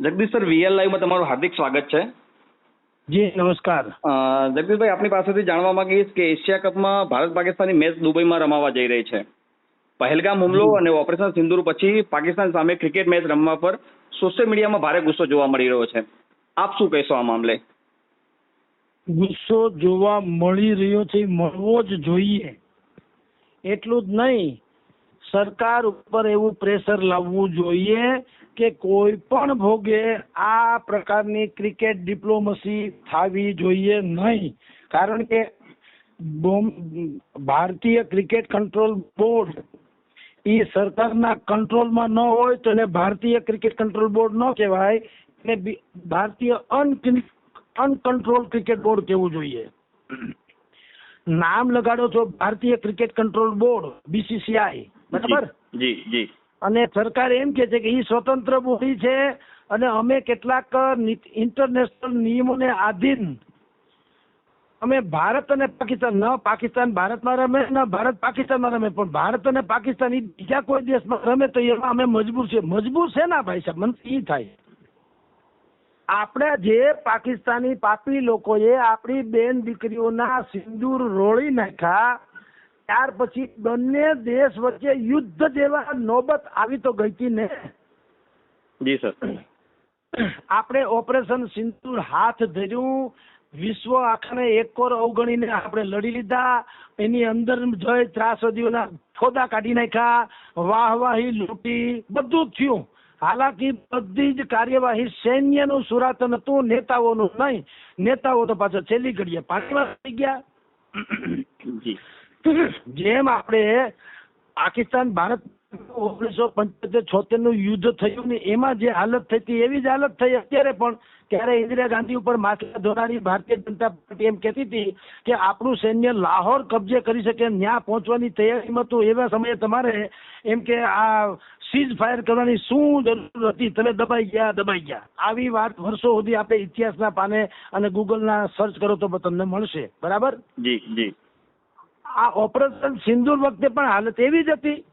Jagdish sir VL લાઈવમાં તમારું હાર્દિક સ્વાગત છે. જી નમસ્કાર. જગદીશભાઈ આપની પાસેથી જાણવા માંગીશ કે એશિયા કપમાં ભારત પાકિસ્તાનની મેચ દુબઈમાં રમાવા જઈ રહી છે. પહેલગામ હુમલો અને ઓપરેશન સિંદુર પછી પાકિસ્તાન સામે ક્રિકેટ મેચ રમવા પર સોશિયલ મીડિયામાં ભારે ગુસ્સો જોવા મળી રહ્યો છે. આપ શું કહેશો આ મામલે? ગુસ્સો જોવા મળી રહ્યો છે મળવો જ જોઈએ. એટલું જ નહીં સરકાર ઉપર એવું પ્રેશર લાવવું જોઈએ કે કોઈ પણ ભોગે આ પ્રકારની ક્રિકેટ ડિપ્લોમસી થવી જોઈએ નહીં. કારણ કે ભારતીય ક્રિકેટ કંટ્રોલ બોર્ડ એ સરકારના કંટ્રોલમાં ન હોય તો એને ભારતીય ક્રિકેટ કંટ્રોલ બોર્ડ ન કહેવાય. એને ભારતીય અન અનકંટ્રોલ ક્રિકેટ બોર્ડ કહેવું જોઈએ. નામ લગાડો છો ભારતીય ક્રિકેટ કંટ્રોલ બોર્ડ બીસીસીઆઈ બરાબર? જી જી અને સરકાર એમ કે છે કે એ સ્વતંત્ર બોડી છે અને અમે કેટલાક ઇન્ટરનેશનલ નિયમોને આધીન અમે ભારત અને પાકિસ્તાન ન પાકિસ્તાન ભારતમાં રમે ન ભારત પાકિસ્તાનમાં રમે પણ ભારત અને પાકિસ્તાન એ બીજા કોઈ દેશમાં રમે તો એમાં અમે મજબૂર છે મજબૂર છે ના ભાઈ સાહેબ? મને એ થાય. આપણે જે પાકિસ્તાની પાપી લોકોએ આપણી બેન દીકરીઓના સિંદૂર રોળી નાખ્યા ત્યાર પછી બંને દેશ વચ્ચે યુદ્ધ જેવા નોબત આવી તો ગઈ હતી ને? જી સર. આપણે ઓપરેશન સિંદૂર હાથ ધર્યું. વિશ્વ આખાને એકોર અવગણીને આપણે લડી લીધા. એની અંદર જય ત્રાસવાદીઓના ફોદા કાઢી નાખ્યા. વાહવાહી લૂંટી બધું થયું. હાલાકી બધી જ કાર્યવાહી સૈન્યનું સુરાતન હતું નેતાઓનું નહીં. નેતાઓ તો પાછા છેલ્લી ઘડીએ પાણીમાં થઈ ગયા જેમ આપણે પાકિસ્તાન, ભારત ઓગણીસો પંચોતેર છોતેરનું યુદ્ધ થયું ને એમાં જે હાલત થઈ હતી, એવી જ હાલત થઈ અત્યારે પણ ત્યારે ઇન્દિરા ગાંધી ઉપર માથા ધોનારી ભારતીય જનતા પાર્ટી એમ કહેતી હતી કે આપણું સૈન્ય લાહોર કબજે કરી શકે, ન્યા પહોંચવાની તૈયારીમાં હતું એવા સમયે તમારે એમ કે આ સીઝ ફાયર કરવાની શું જરૂર હતી? તમે દબાઈ ગયા દબાઈ ગયા. આવી વાત વર્ષો સુધી આપણે ઇતિહાસના પાને અને ગૂગલના સર્ચ કરો તો તમને મળશે. બરાબર? જી જી. આ ઓપરેશન સિંદુર વખતે પણ હાલત એવી જ હતી.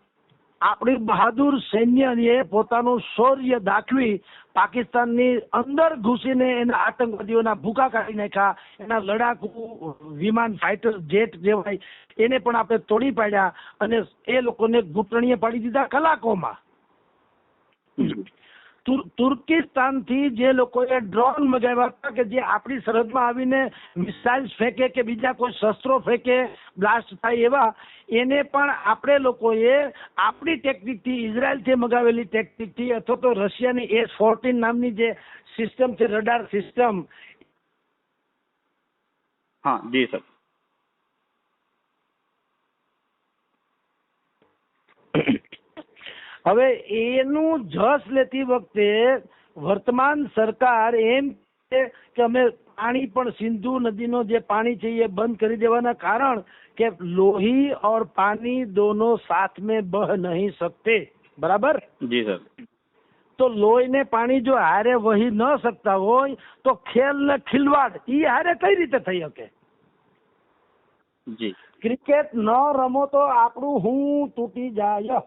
આપણી બહાદુર સૈન્યએ પોતાનું શૌર્ય દાખવી પાકિસ્તાનની અંદર ઘૂસીને એના આતંકવાદીઓના ભૂકા કાઢી નાખ્યા. એના લડાકુ વિમાન ફાઇટર જેટ જેવાય એને પણ આપણે તોડી પાડ્યા અને એ લોકોને ઘૂંટણીએ પાડી દીધા કલાકોમાં. તુર્કિસ્તાનથી જે લોકોએ ડ્રોન મગાવ્યા હતા કે જે આપણી સરહદમાં આવીને મિસાઇલ્સ ફેંકે કે બીજા કોઈ શસ્ત્રો ફેંકે, બ્લાસ્ટ થાય એવા, એને પણ આપણે લોકોએ આપણી ટેકનિકથી, ઇઝરાયલથી મગાવેલી ટેકનિકથી અથવા તો રશિયાની એસ ફોર્ટીન નામની જે સિસ્ટમ છે, રડાર સિસ્ટમ. હા, જી સર. હવે એનું જસ લેતી વખતે વર્તમાન સરકાર એમ કે અમે પાણી પણ સિંધુ નદીનો જે પાણી છે એ બંધ કરી દેવાના કારણ કે લોહી ઓર પાણી દોનો સાથ મેં બહ નહીં સકતે બરાબર? જી સર. તો લોહી ને પાણી જો હારે વહી ન શકતા હોય તો ખેલ ને ખિલવાડ ઈ હારે કઈ રીતે થઈ શકે? જી. ક્રિકેટ ન રમો તો આપણું હું તૂટી જાય.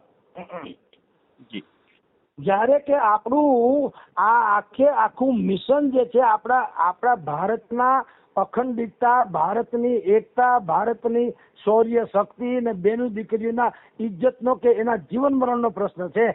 જ્યારે કે આપણું આ આખે આખું મિશન જે છે, આપણા આપણા ભારતના અખંડિતતા, ભારતની એકતા, ભારતની શૌર્ય, શક્તિ અને બેનું દીકરીઓના ઇજ્જતનો કે એના જીવન મરણનો પ્રશ્ન છે.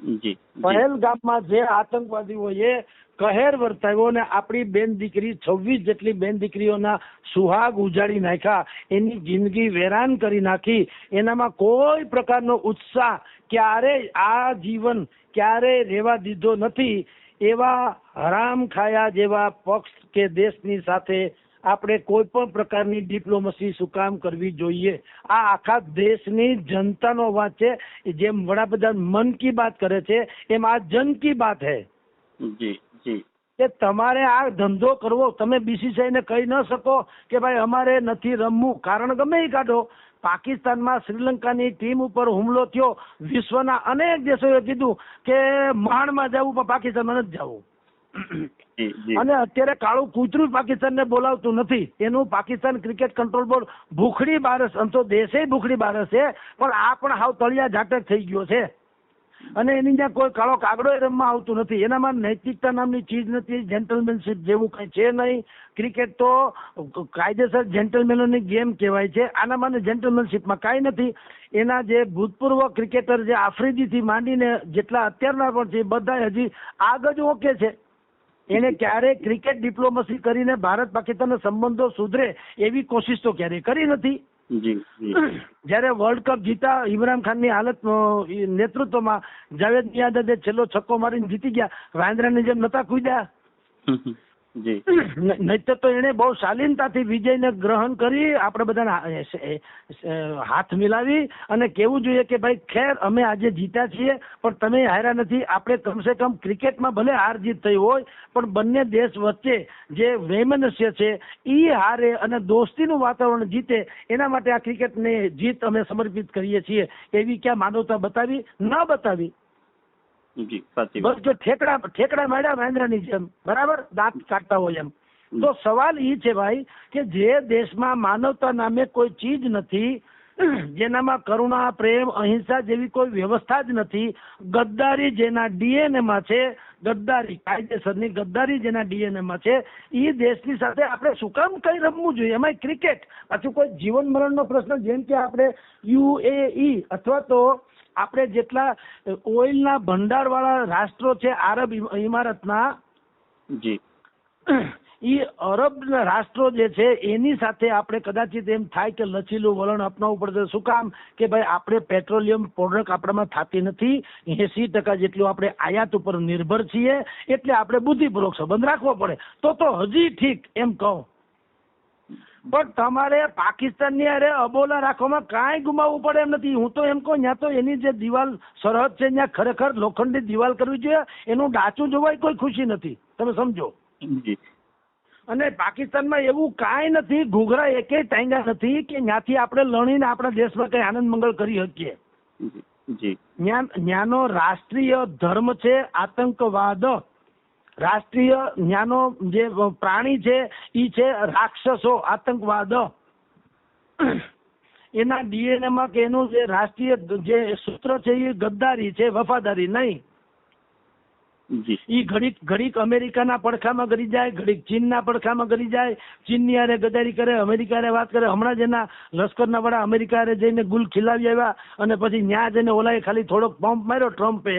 પહેલગામમાં જે. આતંકવાદીઓએ કહેર વર્તાવ્યો ને આપણી બેન દીકરી છવ્વીસ જેટલી બેન દીકરીઓના સુહાગ ઉજાડી નાખ્યા, એની જિંદગી વેરાન કરી નાખી. એનામાં કોઈ પ્રકારનો ઉત્સાહ ક્યારે આ જીવન ક્યારેય રહેવા દીધો નથી, એવા હરામ ખાયા જેવા પક્ષ કે દેશની સાથે આપણે કોઈ પણ પ્રકારની ડિપ્લોમસી શું કામ કરવી જોઈએ? આ આખા દેશની જનતાનો વાત છે. જેમ વડાપ્રધાન મન કી બાત કરે છે એમ આ જન કી બાત હે. જી જી. કે તમારે આ ધંધો કરવો તમે બીસીસીઆઈ ને કહી ન શકો કે ભાઈ અમારે નથી રમવું. કારણ ગમે એ કાઢો. પાકિસ્તાનમાં શ્રીલંકાની ટીમ ઉપર હુમલો થયો. વિશ્વના અનેક દેશોએ કીધું કે માણમાં જવું પણ પાકિસ્તાનમાં નથી જવું. અને અત્યારે કાળું કૂતરું પાકિસ્તાનને બોલાવતું નથી. એનું પાકિસ્તાન ક્રિકેટ કંટ્રોલ બોર્ડ ભૂખડી બારસ તો દેશે ભૂખડી બારસ છે, પણ આ પણ હાવ તળિયા ઝાટક થઈ ગયો છે. અને એની ત્યાં કોઈ કાળો કાગડો રમવા આવતું નથી. એનામાં નૈતિકતા નામની ચીજ નથી જેન્ટલમેનશીપ જેવું કઈ છે નહીં. ક્રિકેટ તો કાયદેસર જેન્ટલમેનોની ગેમ કહેવાય છે. આનામાં જેન્ટલમેનશીપમાં કાંઈ નથી. એના જે ભૂતપૂર્વ ક્રિકેટર જે આફ્રિદીથી માંડીને જેટલા અત્યારના પણ છે બધા હજી આગ જ ઓકે છે. એને ક્યારેય ક્રિકેટ ડિપ્લોમસી કરીને ભારત પાકિસ્તાનના સંબંધો સુધરે એવી કોશિશ તો ક્યારેય કરી નથી. જ્યારે વર્લ્ડ કપ જીતા ઇમરાન ખાનની હાલત નેતૃત્વમાં જાવેદ મિયાદે છેલ્લો છક્કો મારીને જીતી ગયા. વાંદરાની જેમ નતા કૂદ્યા. નહીંતર તો એને બહુ શાલીનતાથી વિજયને ગ્રહણ કરી, આપણે બધાને હાથ મિલાવી અને કેવું જોઈએ કે ભાઈ, ખેર અમે આજે જીત્યા છીએ, પણ તમે હાર્યા નથી. આપણે કમસે કમ ક્રિકેટમાં ભલે હાર જીત થઈ હોય, પણ બંને દેશ વચ્ચે જે વૈમનસ્ય છે એ હારે અને દોસ્તીનું વાતાવરણ જીતે, એના માટે આ ક્રિકેટને જીત અમે સમર્પિત કરીએ છીએ. એવી ક્યાં માનવતા બતાવી? ન બતાવી. જી સાચી બસ જો ઠેકડા ઠેકડા માર્યા મહેન્દ્રની જેમ બરાબર? દાંત કાઢતા હોય એમ. તો સવાલ એ છે ભાઈ કે જે દેશમાં માનવતા નામે કોઈ ચીજ નથી જેનામાં કરુણા પ્રેમ અહિંસા જેવી કોઈ વ્યવસ્થા જ નથી ગદ્દારી જેના ડીએનએ માં છે ગદ્દારી કાયદેસરની ગદ્દારી જેના ડીએનએ માં છે એ દેશની સાથે આપણે શું કામ કઈ રમવું જોઈએ? એમાં ક્રિકેટ. પાછું કોઈ જીવન મરણનો પ્રશ્ન જેમ કે આપણે યુએઈ અથવા તો આપણે જેટલા ઓઇલના ભંડારવાળા રાષ્ટ્રો છે આરબ ઇમારતના જી. ઈ અરબ રાષ્ટ્રો જે છે એની સાથે આપણે કદાચિત એમ થાય કે લચીલું વલણ અપનાવવું પડશે. શું કામ? કે ભાઈ આપણે પેટ્રોલિયમ પ્રોડક્ટ આપણામાં થતી નથી. એસી ટકા જેટલું આપણે આયાત ઉપર નિર્ભર છીએ. એટલે આપણે બુદ્ધિપૂર્વક સંબંધ રાખવો પડે. તો તો હજી ઠીક એમ કહું. પણ તમારે પાકિસ્તાનની અરે અબોલા રાખવામાં કાંઈ ગુમાવવું પડે એમ નથી. હું તો એમ કહું ત્યાં તો એની જે દિવાલ સરહદ છે ત્યાં ખરેખર લોખંડની દિવાલ કરવી જોઈએ એનું ડાચું જોવાય કોઈ ખુશી નથી. તમે સમજો. અને પાકિસ્તાનમાં એવું કાંઈ નથી ઘૂઘરા એકે ટાંગા નથી કે ત્યાંથી આપણે લણીને આપણા દેશમાં કઈ આનંદ મંગળ કરી શકીએ. ન્યાનો રાષ્ટ્રીય ધર્મ છે આતંકવાદ. રાષ્ટ્રીય ન્યાનો જે પ્રાણી છે એ છે રાક્ષસો આતંકવાદ. એના ડીએનએ માં કે એનું જે રાષ્ટ્રીય જે સૂત્ર છે એ ગદ્દારી છે વફાદારી નહીં. ઈ ઘડીક ઘડીક અમેરિકાના પડખામાં ગરી જાય ઘડીક ચીનના પડખામાં ગરી જાય. ચીનની હારે ગદારી કરે અમેરિકાને વાત કરે. હમણાં જ એના લશ્કરના વડા અમેરિકા જઈને ગુલ ખીલાવી આવ્યા અને પછી ન્યા જઈને ઓલાએ ખાલી થોડોક પંપ માર્યો ટ્રમ્પે.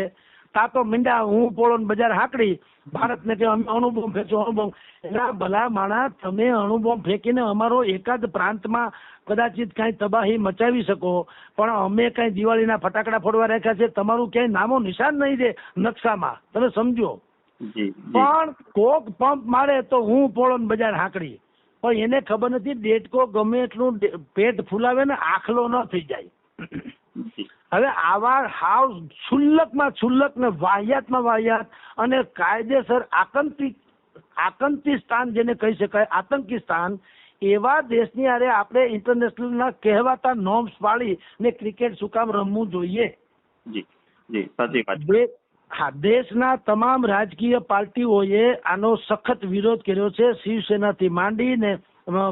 તા તો મીંડા હું પોળો બજાર હાકડી. ભારતને કે અમે અણુબોમ્બ ફેંચો અણુબોમ્બ. એના ભલા માણા તમે અણુબોમ્બ ફેંકીને અમારો એકાદ પ્રાંતમાં કદાચિત કાંઈ તબાહી મચાવી શકો. પણ અમે કાંઈ દિવાળીના ફટાકડા ફોડવા રાખ્યા છે તમારું ક્યાંય નામો નિશાન નહીં છે નકશામાં. તમે સમજો. પણ કોક પંપ મારે તો હું પોળો બજાર હાકડી. પણ એને ખબર નથી ડેટકો ગમે એટલું પેટ ફૂલાવે ને આખલો ન થઈ જાય. હવે આવા હાવ છુલ્લકમાં છુલ્લક ને વાહિયાતમાં વાહિયાત અને કાયદેસર આતંકી આતંકી સ્થાન જેને કહી શકાય આતંકી સ્થાન એવા દેશની આરે આપણે ઇન્ટરનેશનલના કહેવાતા નોર્મ્સ પાળી ને ક્રિકેટ શું કામ રમવું જોઈએ. જી જી સાચી વાત. હા દેશના તમામ રાજકીય પાર્ટીઓએ આનો સખત વિરોધ કર્યો છે. શિવસેનાથી માંડીને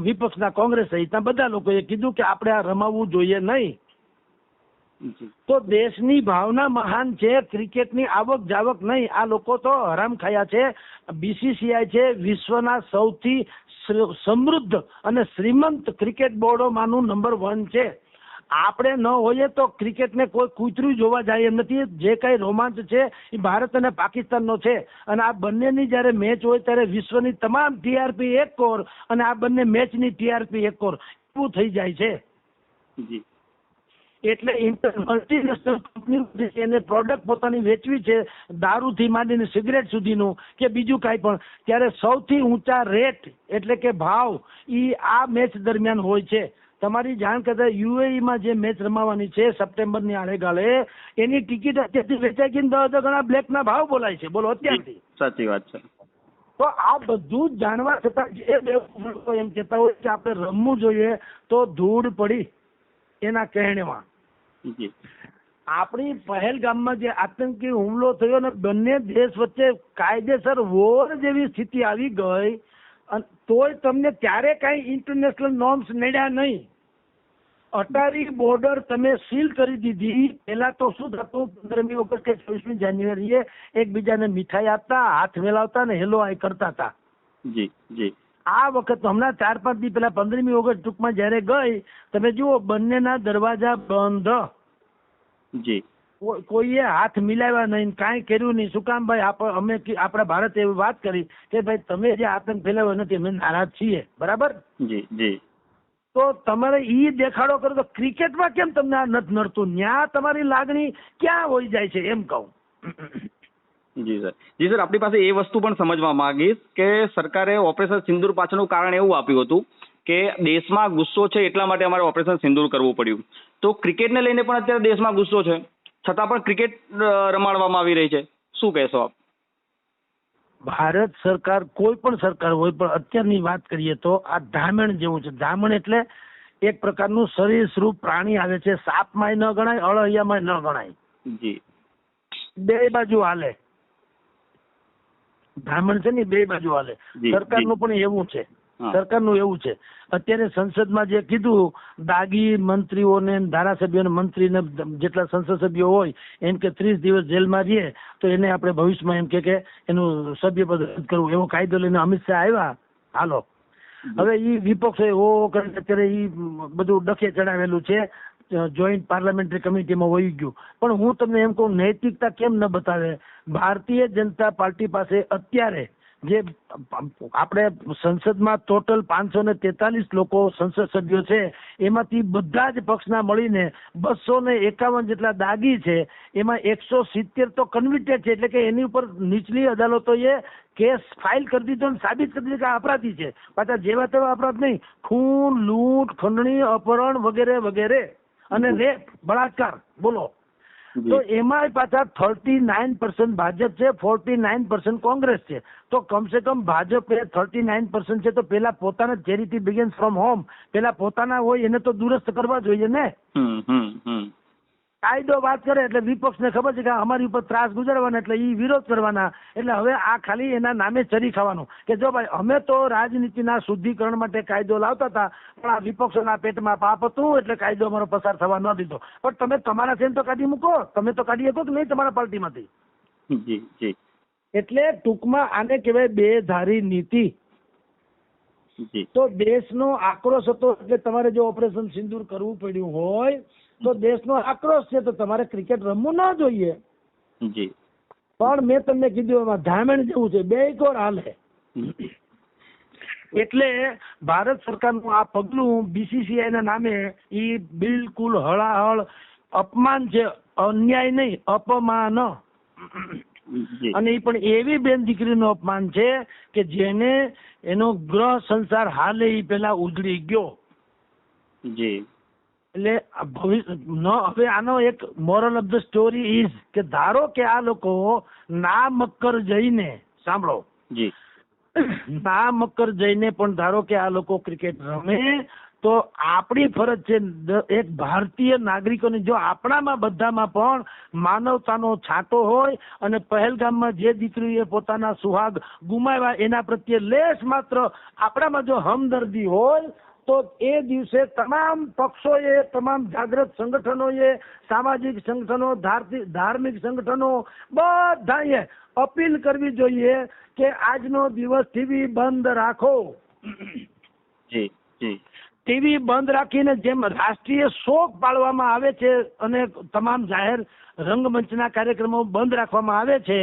વિપક્ષના કોંગ્રેસ સહિતના બધા લોકોએ કીધું કે આપણે આ રમાવવું જોઈએ નહીં. તો દેશની ભાવના મહાન છે ક્રિકેટની આવક જાવક નહીં. આ લોકો તો હરામ ખાયા છે. બીસીસીઆઈ છે વિશ્વના સૌથી સમૃદ્ધ અને શ્રીમંત ક્રિકેટ બોર્ડોમાંનું નંબર વન છે. આપણે ન હોઈએ તો ક્રિકેટને કોઈ કૂતરું જોવા જાય એમ નથી. જે કઈ રોમાંચ છે એ ભારત અને પાકિસ્તાનનો છે. અને આ બંનેની જ્યારે મેચ હોય ત્યારે વિશ્વની તમામ ટીઆરપી એક કોર અને આ બંને મેચની ટીઆરપી એક કોર એવું થઈ જાય છે. જી. એટલે મલ્ટીનેશનલ કંપની છે એને પ્રોડક્ટ પોતાની વેચવી છે દારૂથી માંડીને સિગરેટ સુધીનું કે બીજું કાંઈ પણ. ત્યારે સૌથી ઊંચા રેટ એટલે કે ભાવ ઈ આ મેચ દરમિયાન હોય છે. તમારી જાણ કરતા યુએઈમાં જે મેચ રમાવાની છે સપ્ટેમ્બરની આડેગાળે એની ટિકિટ અત્યારથી વેચાઈ ગઈ દસ ગણા બ્લેકના ભાવ બોલાય છે. બોલો અત્યારથી. સાચી વાત છે. તો આ બધું જ જાણવા છતાં જે બે એમ કહેતા હોય કે આપણે રમવું જોઈએ તો ધૂળ પડી એના કહેણીમાં. જી. આપણી પહેલગામમાં જે આતંકી હુમલો થયો ને બંને દેશ વચ્ચે કાયદેસર વોર જેવી સ્થિતિ આવી ગઈ અને તોય તમને ત્યારે કાંઈ ઇન્ટરનેશનલ નોર્મ્સ નડ્યા નહીં. અટારી બોર્ડર તમે સીલ કરી દીધી. પેલા તો શું થતું? પંદરમી ઓગસ્ટ કે છવ્વીસમી જાન્યુઆરીએ એકબીજાને મીઠાઈ આપતા હાથ મેલાવતા ને હેલો આઈ કરતા હતા. જી જી. આ વખત હમણાં ચાર પાંચ દી પેલા પંદરમી ઓગસ્ટ ટૂંકમાં જ્યારે ગઈ તમે જુઓ બંનેના દરવાજા બંધ. જી. કોઈ- કોઈએ હાથ મિલાવ્યા નહીં કાંઈ કર્યું નહીં. શું કામ ભાઈ? અમે કી- આપણા ભારતે એવી વાત કરી કે ભાઈ તમે જે આતંક ફેલાવ્યો નથી અમે નારાજ છીએ. બરાબર? જી જી. તો તમારે ઈ દેખાડો કરો તો ક્રિકેટમાં કેમ તમને આ નથી નડતું? ન્યા તમારી લાગણી ક્યાં હોઈ જાય છે? એમ કહું. જી સર. જી સર આપણી પાસે એ વસ્તુ પણ સમજવા માંગીશ કે સરકારે ઓપરેશન સિંદૂર પાછળનું કારણ એવું આપ્યું હતું કે દેશમાં ગુસ્સો છે એટલા માટે અમારે ઓપરેશન સિંદૂર કરવું પડ્યું. તો ક્રિકેટને લઈને પણ અત્યારે દેશમાં ગુસ્સો છે. છતાં પણ ક્રિકેટ રમાડવામાં આવી રહી છે. શું કહેશો આપ? ભારત સરકાર કોઈ પણ સરકાર હોય પણ અત્યારની વાત કરીએ તો આ ધામણ જેવું છે. ધામણ એટલે એક પ્રકારનું સરીસૃપ પ્રાણી આવે છે. સાપમાંય ન ગણાય અળહિયામાં ન ગણાય. જી. બે બાજુ હાલે. બ્રાહ્મણ છે ને બે બાજુ હાલે. સરકારનું પણ એવું છે. સરકારનું એવું છે. અત્યારે સંસદમાં જે કીધું, દાગી મંત્રીઓને ધારાસભ્યોને મંત્રીને જેટલા સંસદ સભ્યો હોય, એમ કે ત્રીસ દિવસ જેલમાં રહીએ, તો એને આપણે ભવિષ્યમાં એમ કે એનું સભ્યપદ રદ કરવું. એવો કાયદો લઈને અમિત શાહ આવ્યા? હાલો. હવે ઈ વિપક્ષે ઓ કરીને અત્યારે ઈ બધું ડખે ચડાવેલું છે. જોઈન્ટ પાર્લામેન્ટરી કમિટીમાં વહી ગયું. પણ હું તમને એમ કહું, નૈતિકતા કેમ ન બતાવે? ભારતીય જનતા પાર્ટી પાસે અત્યારે જે આપણે સંસદમાં ટોટલ પાંચસો ને તેતાલીસ લોકો સંસદ સભ્યો છે એમાંથી બધા જ પક્ષના મળીને બસો ને એકાવન જેટલા દાગી છે એમાં એકસો સિત્તેર તો કન્વિક્ટેડ છે એટલે કે એની ઉપર નીચલી અદાલતોએ કેસ ફાઇલ કરી દીધો અને સાબિત કરી દીધું કે અપરાધી છે. પાછા જેવા તેવા અપરાધ નહીં ખૂન લૂંટ ખંડણી અપહરણ વગેરે વગેરે અને રેપ બળાત્કાર. બોલો. તો એમાં પાછા થર્ટી નાઇન પર્સન્ટ ભાજપ છે ફોર્ટી નાઇન પર્સન્ટ કોંગ્રેસ છે. તો કમસે કમ ભાજપ એ થર્ટી નાઇન પર્સન્ટ છે તો પેલા પોતાના ચેરિટી બિગેન્સ ફ્રોમ હોમ પેલા પોતાના હોય એને તો દુરસ્ત કરવા જોઈએ ને? કાયદો વાત કરે એટલે વિપક્ષને ખબર છે કે અમારી ઉપર ત્રાસ ગુજારવાના એટલે એ વિરોધ કરવાના. એટલે હવે આ ખાલી એના નામે ચરી ખાવાનું. કે જો ભાઈ અમે તો રાજનીતિના શુદ્ધિકરણ માટે કાયદો લાવતા હતા પણ આ વિપક્ષોના પેટમાં પાપ હતું એટલે કાયદો અમારો પસાર થવા ન દીધો. પણ તમે તમારા સેન તો કાઢી મૂકો. તમે તો કાઢી શકો કે નહીં તમારા પાર્ટીમાંથી? જી જી. એટલે ટૂંકમાં આને કહેવાય બે ધારી નીતિ. જી. તો દેશનો આક્રોશ હતો એટલે તમારે જો ઓપરેશન સિંદૂર કરવું પડ્યું હોય તો દેશનો આક્રોશ છે તો તમારે ક્રિકેટ રમવું ના જોઈએ. જી. પણ મેં તમને કીધું એમાં ધામણ જેવું છે બે કોર હાલે. એટલે ભારત સરકારનું આ પગલું બીસીસીઆઈ ના નામે ઈ બિલકુલ હળાહળ અપમાન છે અન્યાય નહીં અપમાન. અને એ પણ એવી બેન દીકરીનું અપમાન છે કે જેને એનો ગ્રહ સંસાર હાલે એ પેલા ઉજળી ગયો. જી. એટલે ન હવે આનો એક moral of the story is કે ધારો કે આ લોકો ના મકર જઈને સાંભળો. જી. ના મકર જઈને પણ ધારો કે આ લોકો ક્રિકેટ રમે તો આપણી ફરજ છે એક ભારતીય નાગરિકોની જો આપણામાં બધામાં પણ માનવતાનો છાંટો હોય અને પહેલગામમાં જે દીકરીએ પોતાના સુહાગ ગુમાવ્યા એના પ્રત્યે લેશ માત્ર આપણામાં જો હમદર્દી હોય તો એ દિવસે તમામ પક્ષોએ તમામ જાગૃત સંગઠનોએ સામાજિક સંગઠનો ધાર્મિક સંગઠનો બધાએ અપીલ કરવી જોઈએ કે આજનો દિવસ ટીવી બંધ રાખો. જી જી. ટીવી બંધ રાખીને જેમ રાષ્ટ્રીય શોક પાળવામાં આવે છે અને તમામ જાહેર રંગમંચના કાર્યક્રમો બંધ રાખવામાં આવે છે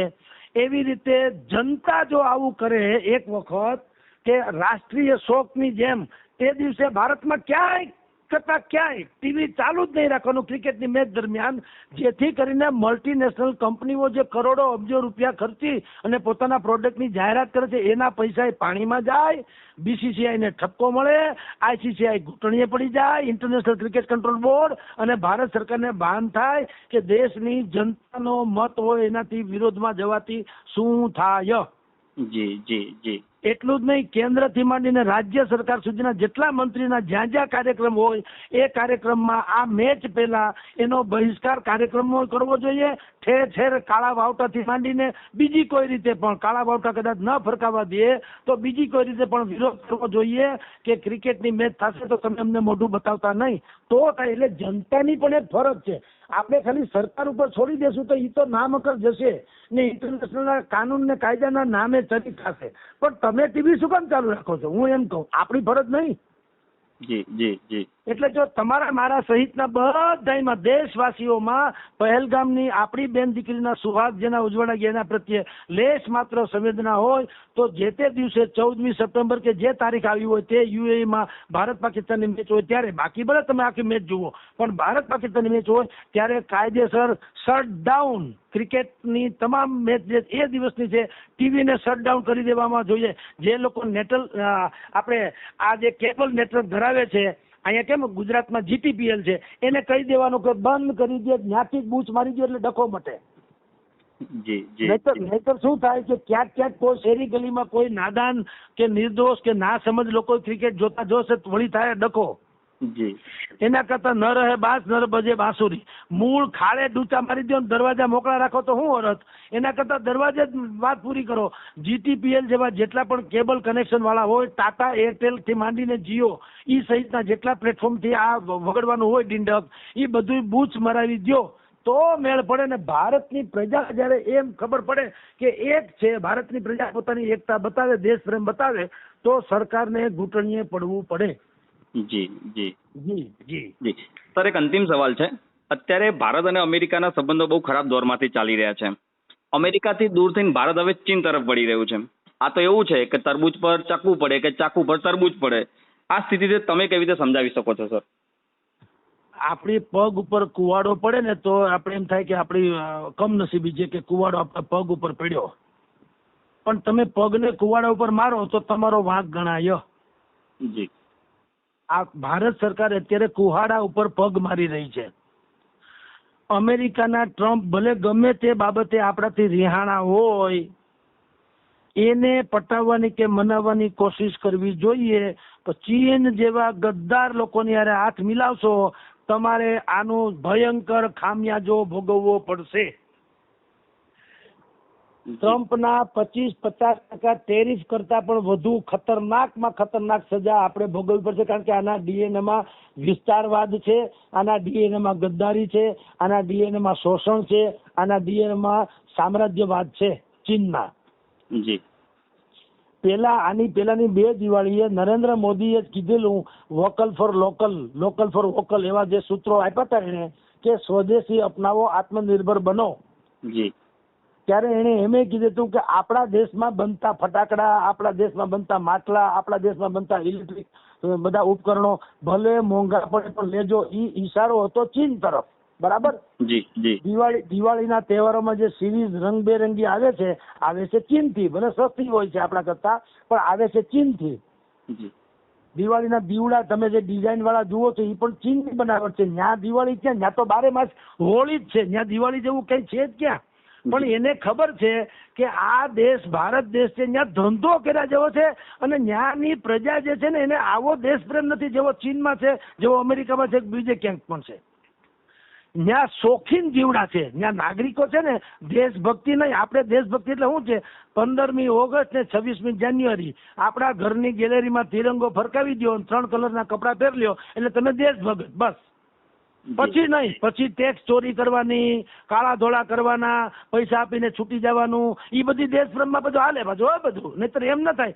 એવી રીતે જનતા જો આવું કરે એક વખત કે રાષ્ટ્રીય શોકની જેમ તે દિવસે ભારતમાં ક્યાંય કરતા ક્યાંય ટીવી ચાલુ જ નહીં રાખવાનું ક્રિકેટની મેચ દરમિયાન. જેથી કરીને મલ્ટીનેશનલ કંપનીઓ જે કરોડો અબજો રૂપિયા ખર્ચી અને પોતાના પ્રોડક્ટની જાહેરાત કરે છે, એના પૈસા એ પાણીમાં જાય બીસીસીઆઈને ઠપકો મળે આઈસીસીઆઈ ઘૂંટણીએ પડી જાય ઇન્ટરનેશનલ ક્રિકેટ કંટ્રોલ બોર્ડ અને ભારત સરકારને ભાન થાય કે દેશની જનતાનો મત હોય એનાથી વિરોધમાં જવાથી શું થાય? જી જી જી. એટલું જ નહીં, કેન્દ્રથી માંડીને રાજ્ય સરકાર સુધીના જેટલા મંત્રીના જ્યાં જ્યાં કાર્યક્રમ હોય, એ કાર્યક્રમમાં આ મેચ પહેલા એનો બહિષ્કાર કાર્યક્રમો કરવો જોઈએ. ઠેર ઠેર કાળા વાવટાથી માંડીને બીજી કોઈ રીતે પણ, કાળા વાવટા કદાચ ન ફરકાવવા દે, તો બીજી કોઈ રીતે પણ વિરોધ કરવો જોઈએ કે ક્રિકેટની મેચ થશે તો તમે અમને મોઢું બતાવતા નહીં. તો એટલે જનતાની પણ એક ફરજ છે. આપણે ખાલી સરકાર ઉપર છોડી દેશું તો એ તો નામકર જશે. ને ઇન્ટરનેશનલ કાનૂન ને કાયદાના નામે ચરી થશે પણ તમે ટીવી શું કામ ચાલુ રાખો છો? હું એમ કહું. આપણી ફરજ નહીં. જી જી જી. એટલે જો તમારા, મારા સહિતના બધાયમાં દેશવાસીઓમાં પહેલગામની આપણી બેન દીકરીના સુહાગ જેના ઉજવણા ગયા પ્રત્યે લેશ માત્ર સંવેદના હોય, તો જે તે દિવસે ચૌદમી સપ્ટેમ્બર કે જે તારીખ આવી હોય તે યુએઈમાં ભારત પાકિસ્તાનની મેચ હોય ત્યારે બાકી ભલે તમે આખી મેચ જુઓ, પણ ભારત પાકિસ્તાનની મેચ હોય ત્યારે કાયદેસર શટ ડાઉન ક્રિકેટની તમામ મેચ જે એ દિવસની છે, ટીવીને શટ ડાઉન કરી દેવામાં જોઈએ. જે લોકો નેટલ આપણે આ જે કેબલ નેટવર્ક ધરાવે છે અહીંયા કેમ ગુજરાતમાં જીટીપીએલ છે? એને કહી દેવાનું કે બંધ કરી દે જ્ઞાતિ બૂચ મારી દે એટલે ડખો મટે. નહીતર શું થાય કે ક્યાંક ક્યાંક કોઈ શેરી ગલીમાં કોઈ નાદાન કે નિર્દોષ કે ના સમજ લોકો ક્રિકેટ જોતા જોશે વળી થાય ડખો. એના કરતા ન રહે બાસ, ન બજે બાંસુરી. મૂળ ખાડે ડૂચા મારી દો દરવાજા મોકળા રાખો તો હું અરત. એના કરતા દરવાજે જ વાત પૂરી કરો. જીટીપીએલ જેવા જેટલા પણ કેબલ કનેક્શન વાળા હોય ટાટા એરટેલથી માંડીને જીઓ ઈ સહિતના જેટલા પ્લેટફોર્મથી આ વગડવાનું હોય ડીંડક એ બધું બૂચ મરાવી દ્યો. તો મેળ પડે ને ભારતની પ્રજા જ્યારે એમ ખબર પડે કે એક છે, ભારતની પ્રજા પોતાની એકતા બતાવે, દેશ પ્રેમ બતાવે, તો સરકારને ઘૂંટણીએ પડવું પડે. જી જી. જી જી. જી. સર એક અંતિમ સવાલ છે. અત્યારે ભારત અને અમેરિકાના સંબંધો બહુ ખરાબ દોરમાંથી ચાલી રહ્યા છે. અમેરિકાથી દૂર થઈને ભારત હવે ચીન તરફ વળી રહ્યું છે. આ તો એવું છે કે તરબૂચ પર ચાકુ પડે કે ચાકુ પર તરબૂચ પડે. આ સ્થિતિ તમે કેવી રીતે સમજાવી શકો છો સર? આપણી પગ ઉપર કુવાડો પડે ને તો આપણે એમ થાય કે આપણી કમનસીબી છે કે કુવાડો આપણા પગ ઉપર પડ્યો. પણ તમે પગને કુવાડા ઉપર મારો તો તમારો વાંક ગણાય. જી. આ ભારત સરકાર અત્યારે કુહાડા ઉપર પગ મારી રહી છે. અમેરિકાના ટ્રમ્પ ભલે ગમે તે બાબતે આપણાથી રિહાણા હોય, એને પટાવવાની કે મનાવવાની કોશિશ કરવી જોઈએ તો ચીન જેવા ગદ્દાર લોકોની હારે હાથ મિલાવશો, તમારે આનું ભયંકર ખામિયાજો ભોગવવો પડશે. ટ્રમ્પના પચીસ પચાસ ટકા ટેરિફ કરતા પણ વધુ ખતરનાકમાં ખતરનાક સજા આપણે ભોગવવી પડશે કારણ કે આના DNA માં વિસ્તારવાદ છે આના DNA માં ગદ્દારી છે આના DNA માં શોષણ છે આના DNA માં સામ્રાજ્યવાદ છે ચીનના. જી. પેલા આની પેલાની બે દિવાળીએ નરેન્દ્ર મોદીએ જ કીધેલું vocal for local local for vocal એવા જે સૂત્રો આપ્યા હતા એને કે સ્વદેશી અપનાવો આત્મનિર્ભર બનો. જી. ત્યારે એણે એમ કીધું હતું કે આપણા દેશમાં બનતા ફટાકડા આપણા દેશમાં બનતા માટલા આપણા દેશમાં બનતા ઇલેક્ટ્રિક બધા ઉપકરણો ભલે મોંઘા પડે પણ લેજો ઈ ઈશારો હતો ચીન તરફ. બરાબર? જી જી. દિવાળી દિવાળીના તહેવારોમાં જે સિરીઝ રંગબેરંગી આવે છે આવે છે ચીનથી ભલે સસ્તી હોય છે આપણા કરતા પણ આવે છે ચીનથી. જી. દિવાળીના દીવડા તમે જે ડિઝાઇન વાળા જુઓ છો એ પણ ચીનની બનાવટ છે. ત્યાં દિવાળી ક્યાં? ત્યાં તો બારે માસ હોળી જ છે. ત્યાં દિવાળી જેવું કઈ છે જ ક્યાં? પણ એને ખબર છે કે આ દેશ ભારત દેશ છે ત્યાં ધંધો કર્યા જેવો છે અને ત્યાંની પ્રજા જે છે ને એને આવો દેશ પ્રેમ નથી જેવો ચીનમાં છે જેવો અમેરિકામાં છે બીજે ક્યાંક પણ છે. ત્યાં શોખીન જીવડા છે ત્યાં નાગરિકો છે ને દેશભક્તિ નહીં આપણે દેશભક્તિ એટલે શું છે? પંદરમી ઓગસ્ટ ને છવ્વીસમી જાન્યુઆરી આપણા ઘરની ગેલેરીમાં તિરંગો ફરકાવી દો અને ત્રણ કલરના કપડાં પહેરી લ્યો એટલે તમે દેશભગત બસ. પછી નહીં પછી ટેક્સ ચોરી કરવાની કાળા ધોળા કરવાના પૈસા આપીને છૂટી જવાનું એ બધી દેશપ્રેમમાં બધું હાલે પાછું હોય બધું. નહીતર એમ ન થાય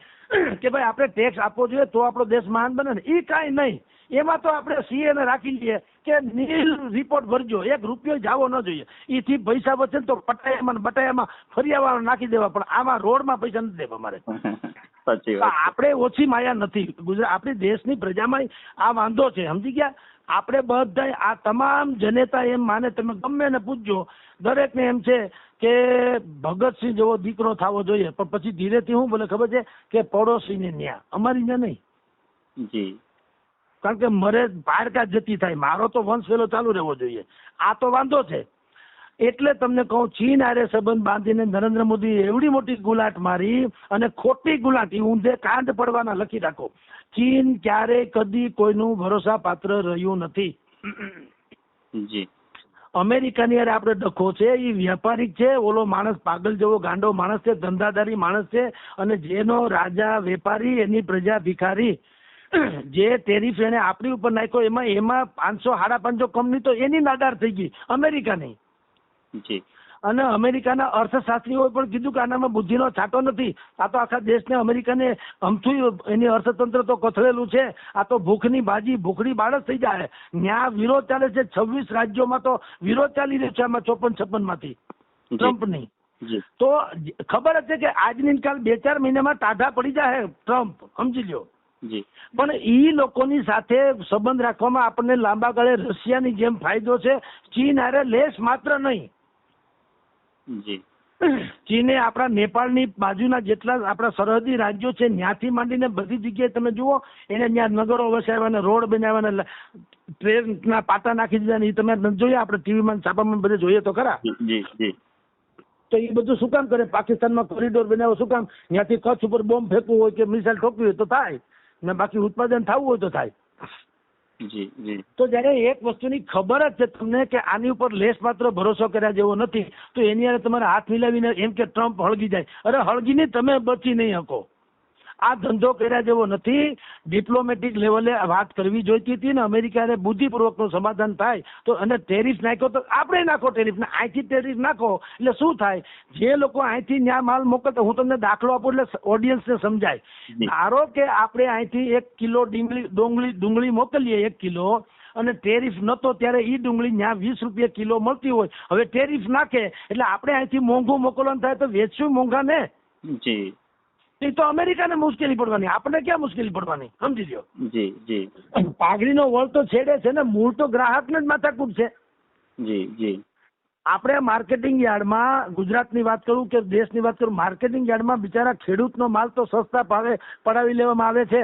કે ભાઈ આપણે ટેક્સ આપવો જોઈએ તો આપણો દેશ મહાન બને ને. એ કાંઈ નહીં. એમાં તો આપણે સીએ ને રાખી લઈએ કે નીલ રિપોર્ટ ભરજો. એક રૂપિયો જાવો ન જોઈએ. એથી પૈસા બચે ને તો પટાયામાં બટાયામાં ફરિયાવાળા નાખી દેવા. પણ આમાં રોડમાં પૈસા નથી દેવા મારે આપણે ઓછી માયા નથી. ગુજરાત આપણી દેશની પ્રજામાં આ વાંધો છે. સમજી ગયા? આપણે બધા આ તમામ જનેતા એમ માને તમે ગમે ને પૂછજો. દરેકને એમ છે કે ભગતસિંહ જેવો દીકરો થવો જોઈએ પણ પછી ધીરેથી શું બોલે ખબર છે કે પડોશીને ન્યા અમારી ન્યા નહીં. જી. કારણ કે મરે પારકા જતી થાય મારો તો વંશ વેલો ચાલુ રહેવો જોઈએ. આ તો વાંધો છે. એટલે તમને કહું ચીન આરે સંબંધ બાંધીને નરેન્દ્ર મોદી એવડી મોટી ગુલાટ મારી અને ખોટી ગુલાટ ઊંધે કાંડ પડવાના લખી રાખો ચીન ક્યારે કદી કોઈનું ભરોસા પાત્ર રહ્યું નથી. જી. અમેરિકાની યાર આપણે ડખો છે એ વ્યાપારિક છે ઓલો માણસ પાગલ જેવો ગાંડો માણસ છે ધંધાદારી માણસ છે અને જેનો રાજા વેપારી એની પ્રજા ભિખારી જે ટેરિફ એને આપણી ઉપર નાખ્યો એમાં એમાં પાંચસો સાડા પાંચસો કંપની તો એની નાદાર થઈ ગઈ અમેરિકાની. જી. અને અમેરિકાના અર્થશાસ્ત્રીઓએ પણ કીધું કે આનામાં બુદ્ધિનો છાંટો નથી. આ તો આખા દેશને અમેરિકાને અમથું એની અર્થતંત્ર તો કથળેલું છે. આ તો ભૂખની બાજી ભૂખડી બાળક થઈ જાય. ન્યા વિરોધ ચાલે છે છવ્વીસ રાજ્યોમાં તો વિરોધ ચાલી રહ્યો છે આમાં ચોપન છપ્પનમાંથી. ટ્રમ્પની. તો ખબર જ છે કે આજની કાલ બે ચાર મહિનામાં ટાઢા પડી જાય ટ્રમ્પ સમજી લ્યો. જી. પણ ઈ લોકોની સાથે સંબંધ રાખવામાં આપણને લાંબા ગાળે રશિયાની જેમ ફાયદો છે. ચીન હારે લેશ માત્ર નહીં. ચીને આપણા નેપાળની બાજુના જેટલા આપણા સરહદી રાજ્યો છે ત્યાંથી માંડીને બધી જગ્યાએ તમે જુઓ એને ત્યાં નગરો વસાવ્યા ને રોડ બનાવ્યા ને ટ્રેનના પાટા નાખી દીધા ને એ તમે નથી જોયા આપણે ટીવીમાં છાપામાં બધે જોઈએ તો ખરા? તો એ બધું શું કામ કરે? પાકિસ્તાનમાં કોરિડોર બનાવ્યો શું કામ? ત્યાંથી કચ્છ ઉપર બોમ્બ ફેંકવું હોય કે મિસાઇલ ઠોકવી હોય તો થાય. ને બાકી ઉત્પાદન થવું હોય તો થાય. તો જ્યારે એક વસ્તુની ખબર જ છે તમને કે આની ઉપર લેસ માત્ર ભરોસો કર્યા જેવો નથી, તો એની હારે તમારે હાથ મિલાવીને એમ કે ટ્રમ્પ હળગી જાય. અરે હળગીને તમે બચી નહીં શકો આ ધંધો કર્યા જેવો નથી. ડિપ્લોમેટિક લેવલે વાત કરવી જોઈતી હતી ને અમેરિકાને બુદ્ધિપૂર્વકનું સમાધાન થાય તો અને ટેરિફ નાખ્યો તો આપણે નાખો ટેરિફ. ને અહીંથી ટેરિફ નાખો એટલે શું થાય? જે લોકો અહીંથી ન્યા માલ મોકલતા હું તમને દાખલો આપું એટલે ઓડિયન્સને સમજાય. ધારો કે આપણે અહીંથી એક કિલો ડીંગળી ડુંગળી ડુંગળી મોકલીએ એક કિલો અને ટેરિફ નતો ત્યારે ઈ ડુંગળી ત્યાં વીસ રૂપિયા કિલો મળતી હોય. હવે ટેરિફ નાખે એટલે આપણે અહીંથી મોંઘું મોકલવાનું થાય તો વેચશું મોંઘા ને જી. એ તો અમેરિકાને મુશ્કેલી પડવાની આપણે ક્યાં મુશ્કેલી પડવાની? સમજી જી જી. પાઘડીનો વળ તો છેડે છે ને મૂળ તો ગ્રાહકને જ માથાકૂટ છે. જી જી. આપણે માર્કેટિંગ યાર્ડમાં ગુજરાતની વાત કરું કે દેશની વાત કરું માર્કેટિંગ યાર્ડમાં બિચારા ખેડૂતનો માલ તો સસ્તા ભાવે પડાવી લેવામાં આવે છે.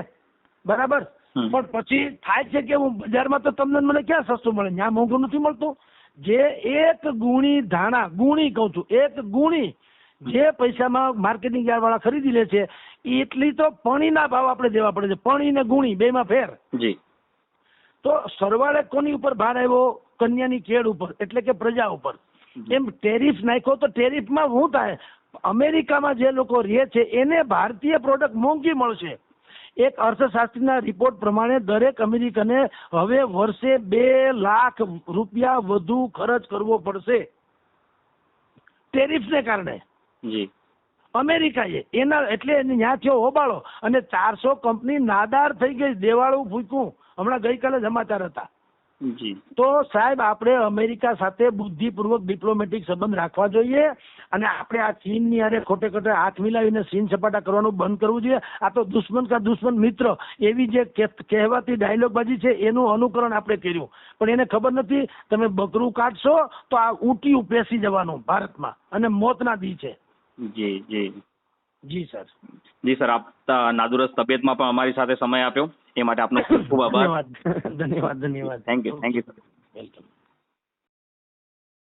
બરાબર? પણ પછી થાય છે કે હું બજારમાં તો તમને મને ક્યાં સસ્તું મળે? ત્યાં મોંઘું નથી મળતું. જે એક ગુણી ધાણા ગુણી કહું છું એક ગુણી જે પૈસામાં માર્કેટિંગ યાર્ડ વાળા ખરીદી લે છે એટલી તો પણીના ભાવ આપણે દેવા પડે છે. પણી ને ગુણી બેમાં ફેર. જી. તો સરવાળે કોની ઉપર ભાર આવ્યો? કન્યાની કેળ ઉપર એટલે કે પ્રજા ઉપર. એમ ટેરિફ નાખ્યો તો ટેરિફમાં શું થાય? અમેરિકામાં જે લોકો રહે છે એને ભારતીય પ્રોડક્ટ મોંઘી મળશે. એક અર્થશાસ્ત્રીના રિપોર્ટ પ્રમાણે દરેક અમેરિકને હવે વર્ષે બે લાખ રૂપિયા વધુ ખર્ચ કરવો પડશે. ટેરિફને કારણે. જી. અમેરિકાએ એના એટલે ત્યાં થયો હોબાળો. અને ચારસો કંપની નાદાર થઈ ગઈ દેવાળું ફૂક્યું. હમણાં ગઈકાલે સમાચાર હતા. તો સાહેબ આપણે અમેરિકા સાથે બુદ્ધિપૂર્વક ડિપ્લોમેટિક સંબંધ રાખવા જોઈએ અને આપણે આ ચીનની અરે ખોટે ખોટે હાથ મિલાવીને સીન સપાટા કરવાનું બંધ કરવું જોઈએ. આ તો દુશ્મન કા દુશ્મન મિત્ર એવી જે કહેવાતી ડાયલોગબાજી છે એનું અનુકરણ આપણે કર્યું. પણ એને ખબર નથી તમે બકરું કાઢશો તો આ ઊંટિયું પેસી જવાનું ભારતમાં. અને મોતના દી છે. જી જી. જી સર. જી સર આપ નાદુરસ્ત તબિયતમાં પણ અમારી સાથે સમય આપ્યો. એ માટે આપનો ખૂબ ખૂબ આભાર. ધન્યવાદ. ધન્યવાદ ધન્યવાદ. Thank you thank you sir welcome